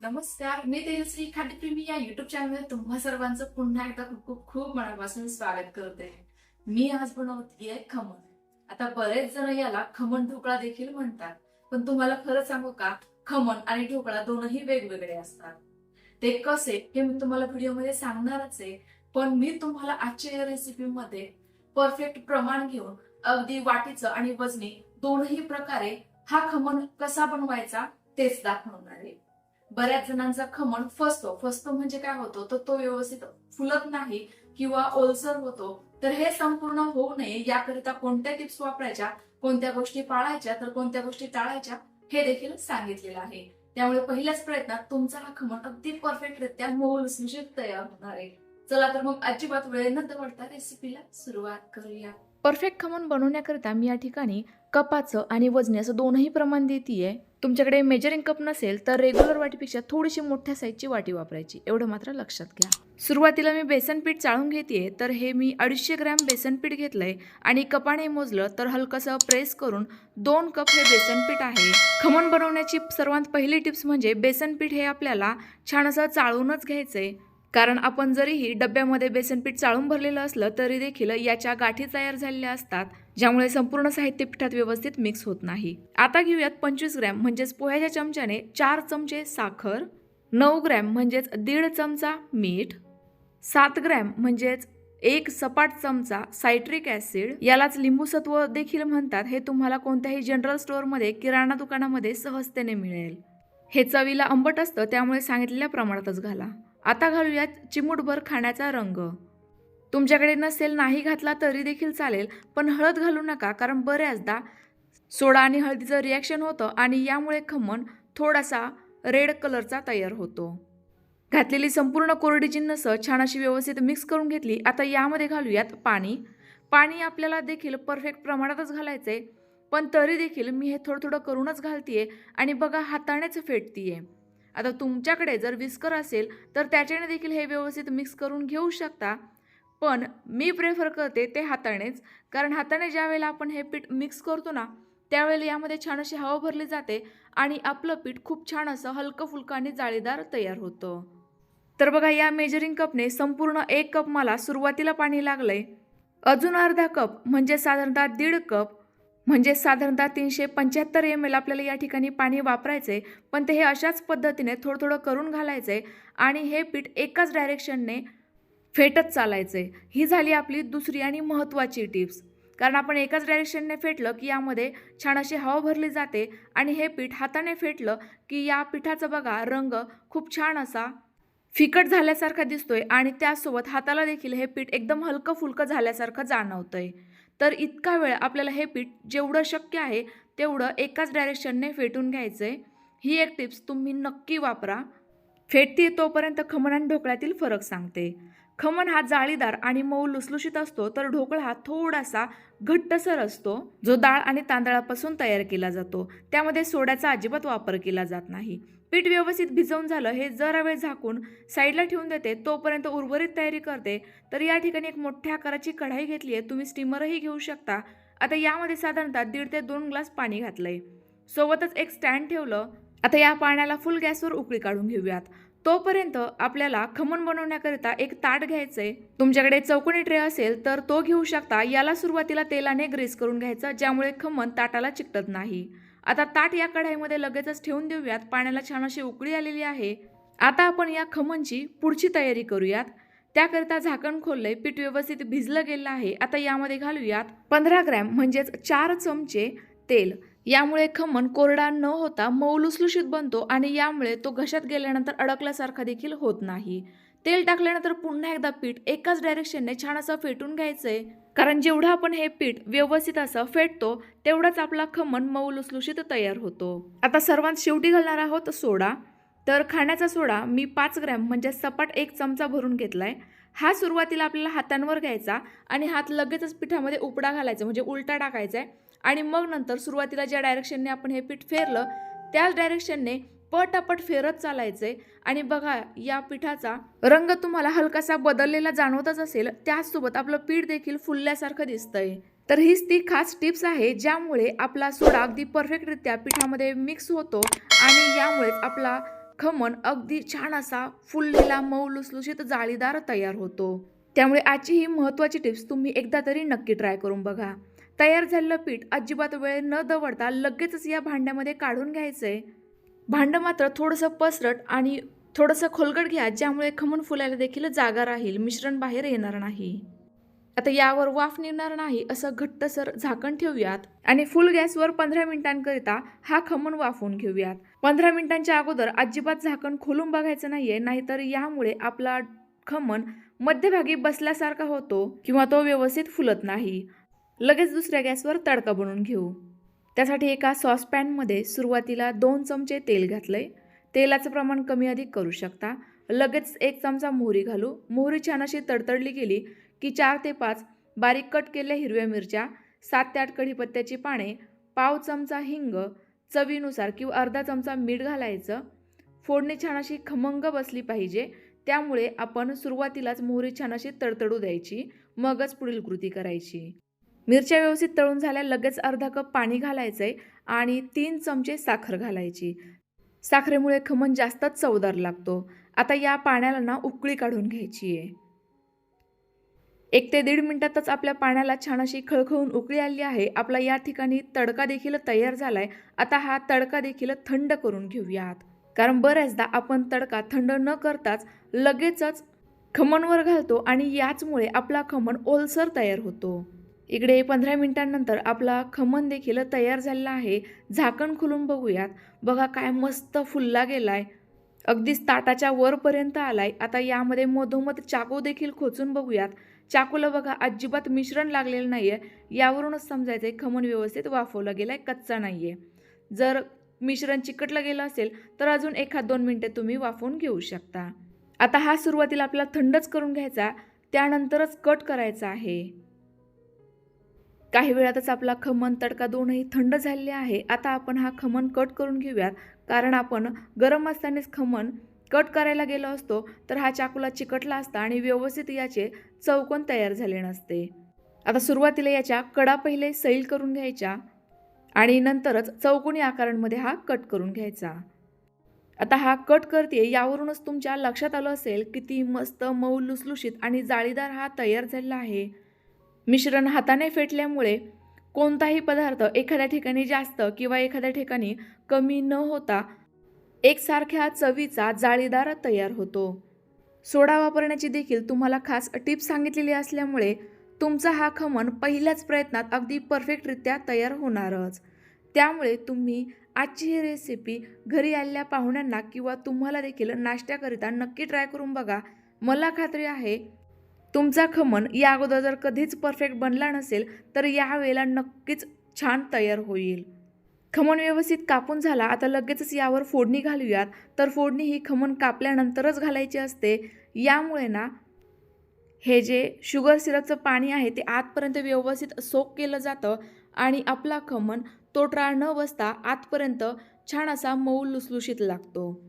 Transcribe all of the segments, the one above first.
नमस्कार मी तेजश्री खाद्यप्रेमी या युट्यूब चॅनलवर तुम्हा सर्वांचं पुन्हा एकदा खूप खूप खूप मनापासून स्वागत करते. मी आज बनवतीये खमण. आता बरेच जण याला खमण ढोकळा देखील म्हणतात. पण तुम्हाला खरं सांगू का? खमण आणि ढोकळा दोनही वेगवेगळे असतात. ते कसे हे मी तुम्हाला व्हिडिओमध्ये सांगणारच आहे. पण मी तुम्हाला आजच्या या रेसिपीमध्ये परफेक्ट प्रमाण घेऊन अगदी वाटीचं आणि वजनी दोनही प्रकारे हा खमण कसा बनवायचा तेच दाखवणार आहे. बऱ्याच जणांचा खमण फसतो. फसतो म्हणजे काय होतो? तर तो व्यवस्थित फुलत नाही किंवा ओलसर होतो. तर हे संपूर्ण होऊ नये याकरिता कोणत्या टिप्स वापरायच्या कोणत्या गोष्टी पाळायच्या तर कोणत्या गोष्टी टाळायच्या हे देखील सांगितलेलं आहे. त्यामुळे पहिल्याच प्रयत्नात तुमचा हा खमण अगदी परफेक्टरित्या मऊ लुसलुशीत तयार होणार आहे. चला तर मग अजिबात वेळ न दवडता रेसिपीला सुरुवात करूया. परफेक्ट खमण बनवण्याकरिता मी या ठिकाणी कपाचं आणि वजनी असं दोनही प्रमाण देतीये. तुमच्याकडे मेजरिंग कप नसेल तर रेग्युलर वाटीपेक्षा थोडीशी मोठ्या साईजची वाटी वापरायची. एवढं मात्र लक्षात घ्या. सुरुवातीला मी बेसन पीठ चाळून घेते तर हे मी अडीचशे ग्रॅम बेसन पीठ घेतलंय आणि कपाने मोजलं तर हलकंसं प्रेस करून दोन कप हे बेसन पीठ आहे. खमण बनवण्याची सर्वात पहिली टिप्स म्हणजे बेसन पीठ हे आपल्याला छान असं चाळूनच घ्यायचंय. कारण आपण जरीही डब्यामध्ये बेसन पीठ चाळून भरलेलं असलं तरी देखील याच्या गाठी तयार झालेल्या असतात ज्यामुळे संपूर्ण साहित्य पिठात व्यवस्थित मिक्स होत नाही. आता घेऊयात पंचवीस ग्रॅम म्हणजेच पोह्याच्या चमच्याने चार चमचे साखर नऊ ग्रॅम म्हणजेच दीड चमचा मीठ सात ग्रॅम म्हणजेच एक सपाट चमचा सायट्रिक ॲसिड. यालाच लिंबूसत्व देखील म्हणतात. हे तुम्हाला कोणत्याही जनरल स्टोअरमध्ये किराणा दुकानामध्ये सहजतेने मिळेल. हे चवीला आंबट असतं त्यामुळे सांगितलेल्या प्रमाणातच घाला. आता घालूयात चिमूटभर खाण्याचा रंग. तुमच्याकडे नसेल नाही घातला तरी देखील चालेल पण हळद घालू नका कारण बऱ्याचदा सोडा आणि हळदीचं रिॲक्शन होतं आणि यामुळे खमण थोडासा रेड कलरचा तयार होतो. घातलेली संपूर्ण कोरडी जिन्नस छान अशी व्यवस्थित मिक्स करून घेतली. आता यामध्ये घालूयात पाणी. पाणी आपल्याला देखील परफेक्ट प्रमाणातच घालायचं आहे पण तरी देखील मी हे थोडं थोडं करूनच घालतीये आणि बघा हातानेच फेटतीये. आता तुमच्याकडे जर विस्कर असेल तर त्याच्याने देखील हे व्यवस्थित मिक्स करून घेऊ शकता. पण मी प्रेफर करते ते हातानेच कारण हाताने ज्या वेळेला आपण हे पीठ मिक्स करतो ना त्यावेळेला यामध्ये छान अशी हवा भरली जाते आणि आपलं पीठ खूप छान असं हलकं फुलकं आणि जाळीदार तयार होतं. तर बघा या मेजरिंग कपने संपूर्ण एक कप मला सुरुवातीला पाणी लागलंय. अजून अर्धा कप म्हणजे साधारणतः दीड कप म्हणजे साधारणतः तीनशे पंच्याहत्तर एम एल आपल्याला या ठिकाणी पाणी वापरायचं आहे पण ते हे अशाच पद्धतीने थोडं थोडं करून घालायचं आहे आणि हे पीठ एकाच डायरेक्शनने फेटत चालायचं. आहे ही झाली आपली दुसरी आणि महत्त्वाची टिप्स कारण आपण एकाच डायरेक्शनने फेटलं की यामध्ये छान अशी हवा भरली जाते आणि हे पीठ हाताने फेटलं की या पिठाचा बघा रंग खूप छान असा फिकट झाल्यासारखा दिसतोय आणि त्यासोबत हाताला देखील हे पीठ एकदम हलकं फुलकं झाल्यासारखं जाणवतंय. तर इतका वेळ आपल्याला हे पीठ जेवढं शक्य आहे तेवढं एकाच डायरेक्शनने फेटून घ्यायचं आहे ही एक टिप्स तुम्ही नक्की वापरा. फेटते तोपर्यंत खमण आणि ढोकळ्यातील फरक सांगते. खमण हा जाळीदार आणि मऊ लुसलुशीत असतो तर ढोकळा हा थोडासा घट्टसर असतो. जो डाळ आणि तांदळापासून तयार केला जातो. त्यामध्ये सोड्याचा अजिबात वापर केला जात नाही. पीठ व्यवस्थित भिजवून झालं हे जरा वेळ झाकून साईडला ठेवून देते. तोपर्यंत उर्वरित तयारी करते. तर या ठिकाणी एक मोठ्या आकाराची कढाई घेतली आहे. तुम्ही स्टीमरही घेऊ शकता. आता यामध्ये साधारणतः दीड ते दोन ग्लास पाणी घातलंय. सोबतच एक स्टँड ठेवलं. आता या पाण्याला फुल गॅसवर उकळी काढून घेऊयात. तोपर्यंत आपल्याला खमण बनवण्याकरिता एक ताट घ्यायचंय. तुमच्याकडे चौकोनी ट्रे असेल तर तो घेऊ शकता. याला सुरुवातीला तेलाने ग्रेस करून घ्यायचं ज्यामुळे खमण ताटाला चिकटत नाही. आता ताट या कढाईमध्ये लगेचच ठेवून देऊयात. पाण्याला छान अशी उकळी आलेली आहे. आता आपण या खमणची पुढची तयारी करूयात. त्याकरिता झाकण खोललंय पीठ व्यवस्थित भिजलं गेलं आहे. आता यामध्ये घालूयात पंधरा ग्रॅम म्हणजेच चार चमचे तेल. यामुळे खमण कोरडा न होता मऊ लुसलुशीत बनतो आणि यामुळे तो घशात गेल्यानंतर अडकल्यासारखा देखील होत नाही. तेल टाकल्यानंतर पुन्हा एकदा पीठ एकाच डायरेक्शनने छान असं फेटून घ्यायचं आहे कारण जेवढं आपण हे पीठ व्यवस्थित असं फेटतो तेवढाच आपला खमण मऊ लुसलुशीत तयार होतो. आता सर्वात शेवटी घालणार आहोत सोडा. तर खाण्याचा सोडा मी पाच ग्रॅम म्हणजे सपाट एक चमचा भरून घेतलाय. हा सुरुवातीला आपल्याला हातांवर घ्यायचा आणि हात लगेचच पिठामध्ये उपडा घालायचा म्हणजे उलटा टाकायचा आहे आणि मग नंतर सुरुवातीला ज्या डायरेक्शनने आपण हे पीठ फेरलं त्याच डायरेक्शनने पटापट फेरत चालायचंय आणि बघा या पिठाचा रंग तुम्हाला हलकासा बदललेला जाणवतच असेल त्याचसोबत आपलं पीठ देखील फुलल्यासारखं दिसतंय. तर हीच ती खास टिप्स आहे ज्यामुळे आपला सोडा अगदी परफेक्टरित्या पिठामध्ये मिक्स होतो आणि यामुळेच आपला खमण अगदी छान असा फुललेला मऊ लुसलुशीत जाळीदार तयार होतो. त्यामुळे आजची ही महत्त्वाची टिप्स तुम्ही एकदा तरी नक्की ट्राय करून बघा. तयार झालेलं पीठ अजिबात वेळ न दवडता लगेचच या भांड्यामध्ये काढून घ्यायचंय. भांडं मात्र थोडंसं पसरट आणि थोडंसं खोलगट घ्या ज्यामुळे खमण फुलायला देखील जागा राहील मिश्रण बाहेर येणार नाही. आता यावर वाफ निघणार नाही असं घट्टसर झाकण ठेवूयात आणि फुल गॅसवर पंधरा मिनिटांकरिता हा खमण वाफवून घेऊयात. पंधरा मिनिटांच्या अगोदर अजिबात झाकण खोलून बघायचं नाहीये नाहीतर यामुळे आपला खमण मध्यभागी बसल्यासारखा होतो किंवा तो व्यवस्थित फुलत नाही. लगेच दुसऱ्या गॅसवर तडका बनवून घेऊ. त्यासाठी एका सॉसपॅनमध्ये सुरुवातीला दोन चमचे तेल घातलं आहे तेलाचं प्रमाण कमी अधिक करू शकता. लगेच एक चमचा मोहरी घालू. मोहरी छान अशी तडतडली गेली की चार ते पाच बारीक कट केलेल्या हिरव्या मिरच्या सात ते आठ कढीपत्त्याची पाने पाव चमचा हिंग चवीनुसार किंवा अर्धा चमचा मीठ घालायचं. फोडणी छान अशी खमंग बसली पाहिजे. त्यामुळे आपण सुरुवातीलाच मोहरी छान अशी तडतडू द्यायची. मगच पुढील कृती करायची. मिरच्या व्यवस्थित तळून झाल्या लगेच अर्धा कप पाणी घालायचं आहे आणि तीन चमचे साखर घालायची. साखरेमुळे खमण जास्तच चवदार लागतो. आता या पाण्याला ना उकळी काढून घ्यायची आहे एक ते दीड मिनटातच आपल्या पाण्याला छान अशी खळखळून उकळी आली आहे. आपला या ठिकाणी तडका देखील तयार झालाय. आता हा तडका देखील थंड करून घेऊयात. कारण बऱ्याचदा आपण तडका थंड न करताच लगेचच खमणवर घालतो आणि याचमुळे आपला खमण ओलसर तयार होतो. इकडे पंधरा मिनिटांनंतर आपला खमन देखील तयार झालेला आहे. झाकण खुलून बघूयात. बघा काय मस्त फुलला गेलाय. अगदीच ताटाच्या वरपर्यंत आलाय. आता यामध्ये मधोमध चाकू देखील खोचून बघूयात. चाकूला बघा अजिबात मिश्रण लागलेलं नाही आहे यावरूनच समजायचं आहे खमण व्यवस्थित वाफवला गेलाय कच्चा नाही आहे जर मिश्रण चिकटलं गेलं असेल तर अजून एखाद दोन मिनटे तुम्ही वाफवून घेऊ शकता. आता हा सुरुवातीला आपल्याला थंडच करून घ्यायचा. त्यानंतरच कट करायचा आहे. काही वेळातच आपला खमण तडका दोनही थंड झालेले आहे. आता आपण हा खमण कट करून घेऊयात. कारण आपण गरम असतानाच खमण कट करायला गेलो असतो तर हा चाकूला चिकटला असता आणि व्यवस्थित याचे चौकोन तयार झाले नसते. आता सुरुवातीला याच्या कडा पहिले सैल करून घ्यायच्या आणि नंतरच चौकोनी आकारांमध्ये हा कट करून घ्यायचा. आता हा कट करते यावरूनच तुमच्या लक्षात आलं असेल किती मस्त मऊ लुसलुशीत आणि जाळीदार हा तयार झालेला आहे. मिश्रण हाताने फेटल्यामुळे कोणताही पदार्थ एखाद्या ठिकाणी जास्त किंवा एखाद्या ठिकाणी कमी न होता एकसारख्या चवीचा जाळीदार तयार होतो. सोडा वापरण्याची देखील तुम्हाला खास टिप सांगितलेली असल्यामुळे तुमचा हा खमण पहिल्याच प्रयत्नात अगदी परफेक्टरित्या तयार होणारच. त्यामुळे तुम्ही आजची ही रेसिपी घरी आलेल्या पाहुण्यांना किंवा तुम्हाला देखील नाश्त्याकरिता नक्की ट्राय करून बघा. मला खात्री आहे तुमचा खमन या अगोदर जर कधीच परफेक्ट बनला नसेल तर यावेळेला नक्कीच छान तयार होईल. खमण व्यवस्थित कापून झाला आता लगेचच यावर फोडणी घालूयात. तर फोडणी ही खमण कापल्यानंतरच घालायची असते. यामुळे ना हे जे शुगर सिरपचं पाणी आहे ते आतपर्यंत व्यवस्थित सोक केलं जातं आणि आपला खमण तोटरा न बसता आतपर्यंत छान असा मऊ लुसलुशीत लागतो.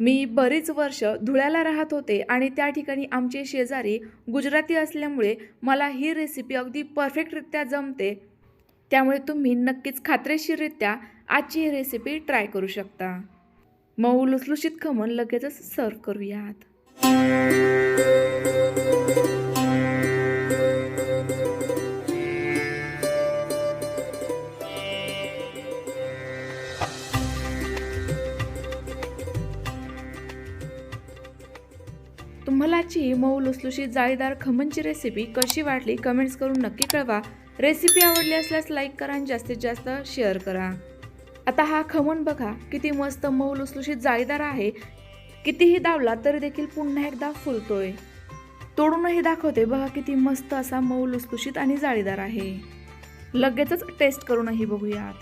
मी बरीच वर्ष धुळ्याला राहत होते आणि त्या ठिकाणी आमचे शेजारी गुजराती असल्यामुळे मला ही रेसिपी अगदी परफेक्टरित्या जमते. त्यामुळे तुम्ही नक्कीच खात्रीशीररित्या आजची ही रेसिपी ट्राय करू शकता. मऊ लुसलुशीत खमण लगेचच सर्व करूयात. तुम्हालाची मऊ लुसलुशीत जाळीदार खमनची रेसिपी कशी वाटली कमेंट्स करून नक्की कळवा. रेसिपी आवडली असल्यास लाईक करा आणि जास्तीत जास्त शेअर करा. आता हा खमण बघा किती मस्त मऊ लुसलुशीत जाळीदार आहे. कितीही दावला तरी देखील पुन्हा एकदा फुलतोय. तोडूनही दाखवते बघा किती मस्त असा मऊ लुसलुशीत आणि जाळीदार आहे. लगेचच टेस्ट करूनही बघूयात.